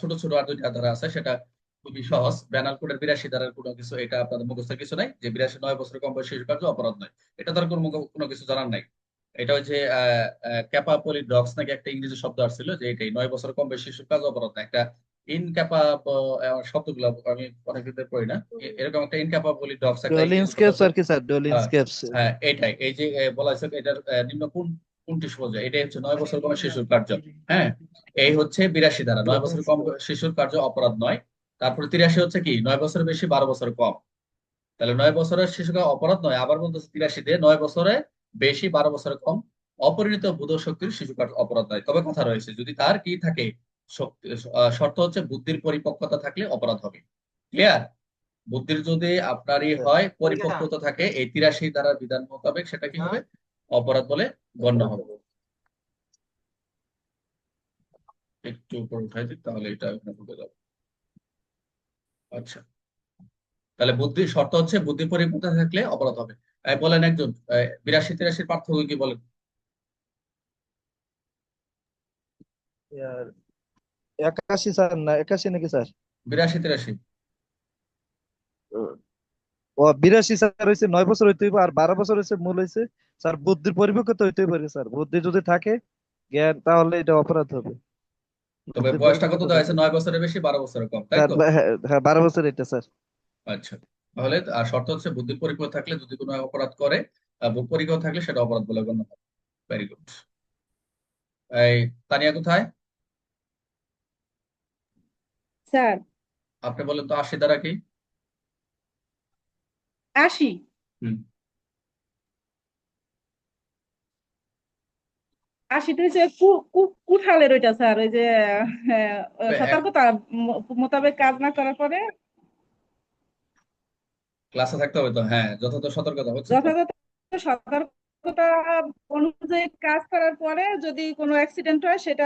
ছোট ছোট আর দুইটা ধারা আছে সেটা খুবই সহজ। ব্যানাল কোডের বিরাশি ধারার কোনো কিছু এটা আপনাদের মুখস্থের কিছু নাই যে বিরাশি নয় বছর কম বয়সী শিশু কার্য অপরাধ নয়। এটা তার কোনো কোনো কিছু জানার নাই। এটা হচ্ছে ক্যাপাপলি ডগস নাকি একটা ইংরেজি শব্দ আসছিল যে এটাই নয় বছর কম বয়সী শিশুর কাজ অপরাধ না একটা ইনক্যাপা শব্দগুলো আমি অনেকদিন পড়ি না। এরকম একটা ইনক্যাপাবলি ডগস একটা ডোলিনস্কেপস। আর কি স্যার ডোলিনস্কেপস। হ্যাঁ এটাই। এই যে বলা হয়েছে এটার নিম্ন কোন কোনটি সোজা এটাই হচ্ছে নয় বছর কম শিশুর কার্য। হ্যাঁ এই হচ্ছে বিরাশি ধারা নয় বছর কম শিশুর কার্য অপরাধ নয়। তারপরে তিরাশি হচ্ছে কি? নয় বছর বেশি, বারো বছর কম। তাহলে নয় বছরের শিশুকে অপরাধ নয়, আবার বলতেছে তিরাশি দিয়ে নয় বছরে বেশি, বারো বছর কম। অপরিণত বোধ শক্তির শিশু কার্য অপরাধ নয়। তবে কথা রয়েছে, যদি তার কি থাকে শর্ত হচ্ছে বুদ্ধির পরিপক্কতা থাকলে অপরাধ হবে। ক্লিয়ার বুদ্ধির যদি আপনারই হয়, পরিপক্কতা থাকে, এই তিরাশি ধারার বিধান মোতাবেক সেটা কি হবে? অপরাধ বলে গণ্য হবে। একটু উপর উঠাই দিই তাহলে এটা ওখানে ঢুকে যাবে। আচ্ছা। তাহলে বুদ্ধি শর্ত হচ্ছে বুদ্ধি পরিপক্কতা থাকলে অপরাধ হবে। বলেন একজন বিরাশি তিরাশির পার্থক্য কি বলেন? একাশি স্যার না একাশি নাকি স্যার? বিরাশি তিরাশি। ও বিরাশি স্যার হয়েছে নয় বছর হইতে হইব আর বারো বছর হয়েছে মূল হয়েছে স্যার বুদ্ধির পরিপক্কতা হইতে পারে স্যার। বুদ্ধি যদি থাকে জ্ঞান তাহলে এটা অপরাধ হবে। তবে বয়সটা কত দেওয়া হয়েছে? নয় বছরের বেশি বারো বছরের কম তাই তো? হ্যাঁ হ্যাঁ, বারো বছর এটা স্যার। আচ্ছা তাহলে আর শর্ত হচ্ছে বুদ্ধির পরিপক্ক থাকলে যদি কোনো অপরাধ করে পরিপক্ক থাকলে সেটা অপরাধ বলে গণ্য হবে ভেরি গুড এই তানিয়া কোথায়? স্যার। আপনি বলেন তো আশি দ্বারা কি? আশি আশিটা হচ্ছে কুঠালের ওইটা স্যার ওই যে হ্যাঁ, সতর্কতা মোতাবেক কাজ না করার পরে। ক্লাসে থাকতে হবে তো? হ্যাঁ যথাযথ সতর্কতা হচ্ছে যথাযথ সতর্কতা অনুযায়ী কাজ করার পরে যদি কোনো অ্যাক্সিডেন্ট হয় সেটা